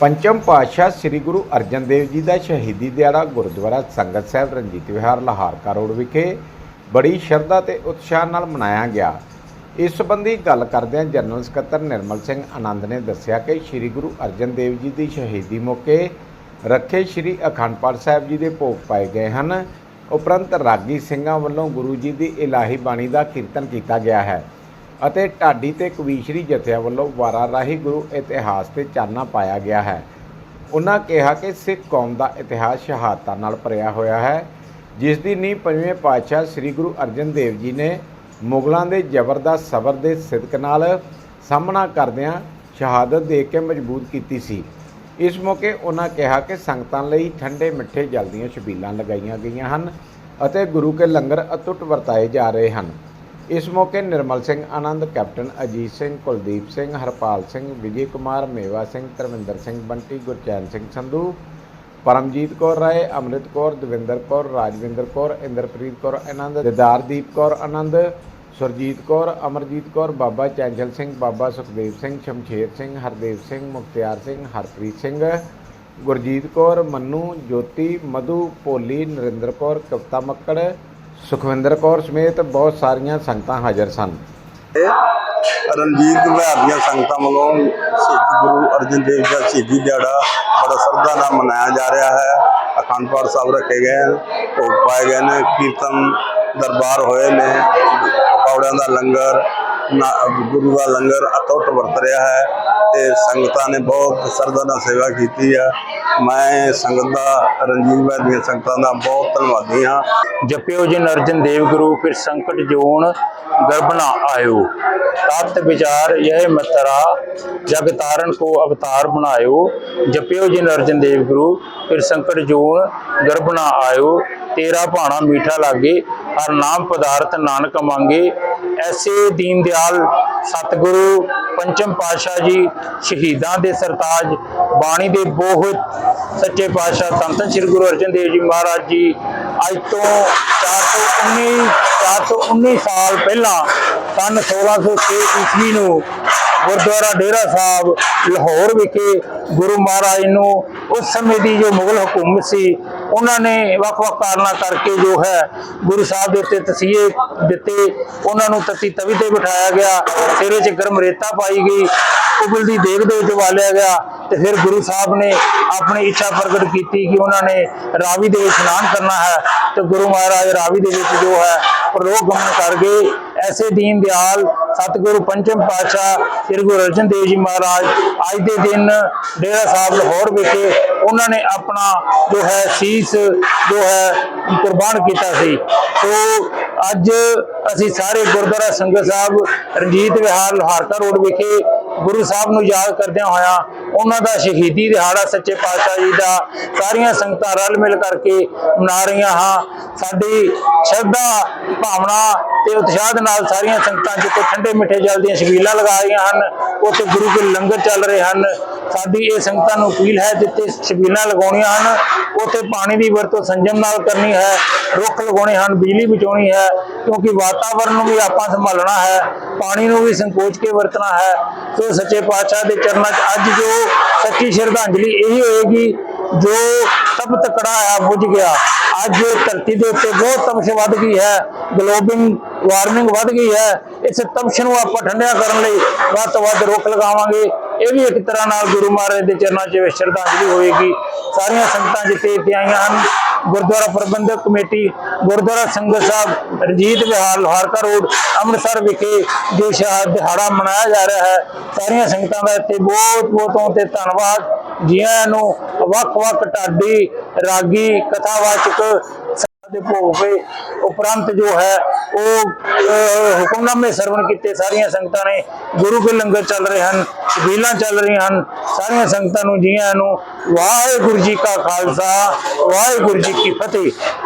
ਪੰਚਮ ਪਾਤਸ਼ਾਹ ਸ੍ਰੀ ਗੁਰੂ ਅਰਜਨ ਦੇਵ ਜੀ ਦਾ ਸ਼ਹੀਦੀ ਦਿਹਾੜਾ ਗੁਰਦੁਆਰਾ ਸੰਗਤ ਸਾਹਿਬ ਰਣਜੀਤ ਵਿਹਾਰ ਲਾਹੌਰਕਾ ਰੋਡ ਵਿਖੇ ਬੜੀ ਸ਼ਰਧਾ ਤੇ ਉਤਸ਼ਾਹ ਨਾਲ ਮਨਾਇਆ ਗਿਆ। ਇਸ ਸੰਬੰਧੀ ਗੱਲ ਕਰਦਿਆਂ ਜਨਰਲ ਸਕੱਤਰ ਨਿਰਮਲ ਸਿੰਘ ਆਨੰਦ ਨੇ ਦੱਸਿਆ ਕਿ ਸ੍ਰੀ ਗੁਰੂ ਅਰਜਨ ਦੇਵ ਜੀ ਦੀ ਸ਼ਹੀਦੀ ਮੌਕੇ ਰੱਖੇ ਸ੍ਰੀ ਅਖੰਡ ਪਾਠ ਸਾਹਿਬ ਜੀ ਦੇ ਭੋਗ ਪਾਏ ਗਏ ਹਨ। ਉਪਰੰਤ ਰਾਗੀ ਸਿੰਘਾਂ ਵੱਲੋਂ ਗੁਰੂ ਜੀ ਦੀ ਇਲਾਹੀ ਬਾਣੀ ਦਾ ਕੀਰਤਨ ਕੀਤਾ ਗਿਆ ਹੈ। ਅਤੇ ਢਾਡੀ ਤੇ ਕਵੀਸ਼ਰੀ ਜਥਿਆਂ ਵੱਲੋਂ ਵਾਰਾ ਰਾਹੀ ਗੁਰੂ ਇਤਿਹਾਸ ਤੇ ਚਾਨਣਾ ਪਾਇਆ ਗਿਆ ਹੈ। ਉਹਨਾਂ ਕਿਹਾ ਕਿ ਸਿੱਖ ਕੌਮ ਦਾ ਇਤਿਹਾਸ ਸ਼ਹਾਦਤਾਂ ਨਾਲ ਭਰਿਆ ਹੋਇਆ ਹੈ, ਜਿਸ ਦੀ ਨੀਂਹ ਪੰਜਵੇਂ ਪਾਤਸ਼ਾਹ ਸ੍ਰੀ ਗੁਰੂ ਅਰਜਨ ਦੇਵ ਜੀ ਨੇ ਮੁਗਲਾਂ ਦੇ ਜ਼ਬਰ ਦਾ ਸਬਰ ਦੇ ਸਿਦਕ ਨਾਲ ਸਾਹਮਣਾ ਕਰਦਿਆਂ ਸ਼ਹਾਦਤ ਦੇ ਕੇ ਮਜ਼ਬੂਤ ਕੀਤੀ ਸੀ। ਇਸ ਮੌਕੇ ਉਹਨਾਂ ਕਿਹਾ ਕਿ ਸੰਗਤਾਂ ਲਈ ਠੰਡੇ ਮਿੱਠੇ ਜਲ ਦੀਆਂ ਛਬੀਲਾਂ ਲਗਾਈਆਂ ਗਈਆਂ ਹਨ ਅਤੇ ਗੁਰੂ ਕੇ ਲੰਗਰ ਅਟੁੱਟ ਵਰਤਾਏ ਜਾ ਰਹੇ ਹਨ। ਇਸ ਮੌਕੇ ਨਿਰਮਲ ਸਿੰਘ ਆਨੰਦ, ਕੈਪਟਨ ਅਜੀਤ ਸਿੰਘ, ਕੁਲਦੀਪ ਸਿੰਘ, ਹਰਪਾਲ ਸਿੰਘ, ਵਿਜੇ ਕੁਮਾਰ, ਮੇਵਾ ਸਿੰਘ, ਧਰਮਿੰਦਰ ਸਿੰਘ ਬੰਟੀ, ਗੁਰਚੈਨ ਸਿੰਘ ਸੰਧੂ, ਪਰਮਜੀਤ ਕੌਰ ਰਾਏ, ਅੰਮ੍ਰਿਤ ਕੌਰ, ਦਵਿੰਦਰ ਕੌਰ, ਰਾਜਵਿੰਦਰ ਕੌਰ, ਇੰਦਰਪ੍ਰੀਤ ਕੌਰ ਆਨੰਦ, ਦਿਦਾਰਦੀਪ ਕੌਰ ਆਨੰਦ, ਸੁਰਜੀਤ ਕੌਰ, ਅਮਰਜੀਤ ਕੌਰ, ਬਾਬਾ ਚੈਂਚਲ ਸਿੰਘ, ਬਾਬਾ ਸੁਖਦੇਵ ਸਿੰਘ, ਸ਼ਮਸ਼ੇਰ ਸਿੰਘ, ਹਰਦੇਵ ਸਿੰਘ, ਮੁਖਤਿਆਰ ਸਿੰਘ, ਹਰਪ੍ਰੀਤ ਸਿੰਘ, ਗੁਰਜੀਤ ਕੌਰ, ਮੰਨੂ, ਜੋਤੀ, ਮਧੂ, ਭੋਲੀ, ਨਰਿੰਦਰ ਕੌਰ, ਕਵਿਤਾ ਮੱਕੜ ਸੁਖਵਿੰਦਰ ਕੌਰ ਸਮੇਤ ਬਹੁਤ ਸਾਰੀਆਂ ਸੰਗਤਾਂ ਹਾਜ਼ਰ ਸਨ। ਰਣਜੀਤ ਵਿਹਾਰ ਦੀਆਂ ਸੰਗਤਾਂ ਵੱਲੋਂ ਸ਼ਹੀਦ ਗੁਰੂ ਅਰਜਨ ਦੇਵ ਜੀ ਦਾ ਸ਼ਹੀਦੀ ਦਿਹਾੜਾ ਬੜਾ ਸ਼ਰਧਾ ਨਾਲ ਮਨਾਇਆ ਜਾ ਰਿਹਾ ਹੈ। ਅਖੰਡ ਪਾਠ ਸਾਹਿਬ ਰੱਖੇ ਗਏ ਹਨ, ਭੋਗ ਪਾਏ ਗਏ ਨੇ, ਕੀਰਤਨ ਦਰਬਾਰ ਹੋਏ ਨੇ, ਪਕੌੜਿਆਂ ਦਾ ਲੰਗਰ ਗੁਰੂ ਦਾ ਲੰਗਰ ਅਟੁੱਟ ਵਰਤ ਰਿਹਾ ਹੈ ਤੇ ਸੰਗਤਾਂ ਨੇ ਬਹੁਤ ਸ਼ਰਧਾ ਨਾਲ ਸੇਵਾ ਕੀਤੀ ਆ। ਮੈਂ ਸੰਗਤ ਦਾ, ਰਣਜੀਤ ਵਿਹਾਰ ਦੀਆਂ ਸੰਗਤਾਂ ਦਾ ਬਹੁਤ ਧੰਨਵਾਦੀ ਹਾਂ। ਜਪਿਓ ਜਿਨ ਅਰਜਨ ਦੇਵ ਗੁਰੂ, ਫਿਰ ਸੰਕਟ ਜੋਨ ਗਰਭ ਆਇਓ। ਤਤ ਵਿਚਾਰ ਇਹ ਮਤਰਾ, ਜਗ ਤਾਰਨ ਕੋ ਅਵਤਾਰ ਬਣਾਇਓ। ਜਪਿਓ ਜਿਨ ਅਰਜਨ ਦੇਵ ਗੁਰੂ, ਫਿਰ ਸੰਕਟ ਜੋਨ ਗਰਭ ਆਇਓ। ਤੇਰਾ ਭਾਣਾ ਮੀਠਾ ਲਾਗੇ, ਹਰ ਨਾਮ ਪਦਾਰਥ ਨਾਨਕ ਮੰਗੇ। ਐਸੇ ਦੀਨ ਦਿਆਲ ਸਤਿਗੁਰੂ ਪੰਚਮ ਪਾਤਸ਼ਾਹ ਜੀ ਸ਼ਹੀਦਾਂ ਦੇ ਸਰਤਾਜ, ਬਾਣੀ ਦੇ ਬਹੁਤ ਸੱਚੇ ਪਾਤਸ਼ਾਹ ਸੰਤ ਸ੍ਰੀ ਗੁਰੂ ਅਰਜਨ ਦੇਵ ਜੀ ਮਹਾਰਾਜ ਜੀ, ਅੱਜ ਤੋਂ 419 419 ਸਾਲ ਪਹਿਲਾਂ, ਸਨ 1606 ਈਸਵੀ ਨੂੰ ਗੁਰਦੁਆਰਾ ਡੇਰਾ ਸਾਹਿਬ, ਲਾਹੌਰ ਵਿਖੇ ਗੁਰੂ ਮਹਾਰਾਜ ਨੂੰ ਉਸ ਸਮੇਂ ਦੀ ਜੋ ਮੁਗਲ ਹਕੂਮਤ ਸੀ, ਉਹਨਾਂ ਨੇ ਵੱਖ-ਵੱਖ ਕਾਰਨਾਂ ਕਰਕੇ ਜੋ ਹੈ ਗੁਰੂ ਸਾਹਿਬ ਦੇ ਉੱਤੇ ਤਸੀਹੇ ਦਿੱਤੇ, ਉਹਨਾਂ ਨੂੰ ਤਤੀ ਤਵੀ ਤੇ ਬਿਠਾਇਆ ਗਿਆ, ਸਿਰੇ 'ਚ ਗਰਮ ਰੇਤਾ ਪਾਈ ਗਈ ਉਬਲਦੀ ਦੇਗ ਦੇ ਵਿੱਚ ਵਾਲਿਆ ਗਿਆ ਤੇ ਫਿਰ ਗੁਰੂ ਸਾਹਿਬ ਨੇ ਆਪਣੀ ਇੱਛਾ ਪ੍ਰਗਟ ਕੀਤੀ ਕਿ ਉਹਨਾਂ ਨੇ ਰਾਵੀ ਦੇ ਵਿੱਚ ਇਸ਼ਨਾਨ ਕਰਨਾ ਹੈ ਤੇ ਗੁਰੂ ਮਹਾਰਾਜ ਰਾਵੀ ਦੇ ਵਿੱਚ ਜੋ ਹੈ ਪ੍ਰਲੋਕ ਗਮਨ ਕਰ ਗਏ ਐਸੇ ਦੀਨ ਦਿਆਲ ਸਤਿਗੁਰੂ ਪੰਚਮ ਪਾਤਸ਼ਾਹ ਸ੍ਰੀ ਗੁਰੂ ਅਰਜਨ ਦੇਵ ਜੀ ਮਹਾਰਾਜ, ਅੱਜ ਦੇ ਦਿਨ ਡੇਰਾ ਸਾਹਿਬ ਲਾਹੌਰ ਵਿਖੇ ਉਹਨਾਂ ਨੇ ਆਪਣਾ ਜੋ ਹੈ ਸੀਸ, ਜੋ ਹੈ ਕੁਰਬਾਨ ਕੀਤਾ ਸੀ। ਸੋ ਅੱਜ ਅਸੀਂ ਸਾਰੇ ਗੁਰਦੁਆਰਾ ਸੰਗਤ ਸਾਹਿਬ, ਰਣਜੀਤ ਵਿਹਾਰ ਲੋਹਾਰਕਾ ਰੋਡ ਵਿਖੇ ਗੁਰੂ ਸਾਹਿਬ ਨੂੰ ਯਾਦ ਕਰਦਿਆਂ ਹੋਇਆ ਉਹਨਾਂ ਦਾ ਸ਼ਹੀਦੀ ਦਿਹਾੜਾ ਸੱਚੇ ਪਾਤਸ਼ਾਹ ਜੀ ਦਾ ਸਾਰੀਆਂ ਸੰਗਤਾਂ ਰਲ ਮਿਲ ਕਰਕੇ ਮਨਾ ਰਹੀਆਂ ਹਾਂ। ਸਾਡੀ ਸ਼ਰਧਾ, ਭਾਵਨਾ ਤੇ ਉਤਸ਼ਾਹ ਦੇ ਨਾਲ ਸਾਰੀਆਂ ਸੰਗਤਾਂ ਜਿੱਥੇ ਠੰਡੇ ਮਿੱਠੇ ਜਲ ਦੀਆਂ ਛਬੀਲਾਂ ਲਗਾ ਰਹੀਆਂ ਹਨ। ਉੱਥੇ ਗੁਰੂ ਕੇ ਲੰਗਰ ਚੱਲ ਰਹੇ ਹਨ। ਸਾਡੀ ਇਹ ਸੰਗਤਾਂ ਨੂੰ ਅਪੀਲ ਹੈ ਜਿੱਥੇ ਛਬੀਲਾਂ ਲਗਾਉਣੀਆਂ ਹਨ, ਉੱਥੇ ਪਾਣੀ ਦੀ ਵਰਤੋਂ ਸੰਜਮ ਨਾਲ ਕਰਨੀ ਹੈ, ਰੁੱਖ ਲਗਾਉਣੇ ਹਨ, ਬਿਜਲੀ ਬਚਾਉਣੀ ਹੈ, ਕਿਉਂਕਿ ਵਾਤਾਵਰਣ ਨੂੰ ਵੀ ਆਪਾਂ ਸੰਭਾਲਣਾ ਹੈ, ਪਾਣੀ ਨੂੰ ਵੀ ਸੰਕੋਚ ਕੇ ਵਰਤਣਾ ਹੈ। ਸੋ ਸੱਚੇ ਪਾਤਸ਼ਾਹ ਦੇ ਚਰਨਾਂ 'ਚ ਅੱਜ ਜੋ ਸੱਚੀ ਸ਼ਰਧਾਂਜਲੀ ਇਹੀ ਹੋਏਗੀ ਜੋ ਤਪਤ ਤਕੜਾ ਆ, ਬੁਝ ਗਿਆ। ਅੱਜ ਧਰਤੀ ਦੇ ਉੱਤੇ ਬਹੁਤ ਤਪਸ਼ ਵੱਧ ਗਈ ਹੈ ਗਲੋਬਲ ਵਾਰਮਿੰਗ ਵੱਧ ਗਈ ਹੈ। ਇਸ ਤਪਸ਼ ਨੂੰ ਆਪਾਂ ਠੰਡਿਆ ਕਰਨ ਲਈ ਵੱਧ ਤੋਂ ਵੱਧ ਰੁੱਖ ਲਗਾਵਾਂਗੇ। ਇਹ ਵੀ ਇੱਕ ਤਰ੍ਹਾਂ ਨਾਲ ਗੁਰੂ ਮਹਾਰਾਜ ਦੇ ਚਰਨਾਂ 'ਚ ਸ਼ਰਧਾਂਜਲੀ ਹੋਏਗੀ। ਸਾਰੀਆਂ ਸੰਗਤਾਂ ਜਿੱਥੇ ਇੱਥੇ ਆਈਆਂ ਹਨ, ਗੁਰਦੁਆਰਾ ਪ੍ਰਬੰਧਕ ਕਮੇਟੀ, ਗੁਰਦੁਆਰਾ ਸੰਗਤ ਸਾਹਿਬ, ਰਣਜੀਤ ਵਿਹਾਰ ਲੋਹਾਰਕਾ ਰੋਡ, ਅੰਮ੍ਰਿਤਸਰ ਵਿਖੇ ਜੋ ਸ਼ਹਾਦਤ ਦਿਹਾੜਾ ਮਨਾਇਆ ਜਾ ਰਿਹਾ ਹੈ, ਸਾਰੀਆਂ ਸੰਗਤਾਂ ਦਾ ਇੱਥੇ ਬਹੁਤ ਬਹੁਤ ਤੇ ਧੰਨਵਾਦ। ਜੀਆਂ ਨੂੰ ਵੱਖ-ਵੱਖ ਢਾਡੀ, ਰਾਗੀ, ਕਥਾਵਾਚਕ ਦੇ ਭੋਗ ਪਏ ਉਪਰੰਤ ਜੋ ਹੈ, ਉਹ ਹੁਕਮਨਾਮੇ ਸਰਵਣ ਕੀਤੇ ਸਾਰੀਆਂ ਸੰਗਤਾਂ ਨੇ। ਗੁਰੂ ਕੇ ਲੰਗਰ ਚੱਲ ਰਹੇ ਹਨ ਛਬੀਲਾਂ ਚੱਲ ਰਹੀਆਂ ਹਨ, ਸਾਰੀਆਂ ਸੰਗਤਾਂ ਨੂੰ, ਜੀਆਂ ਨੂੰ ਵਾਹਿਗੁਰੂ ਜੀ ਕਾ ਖਾਲਸਾ, ਵਾਹਿਗੁਰੂ ਜੀ ਕੀ ਫਤਿਹ।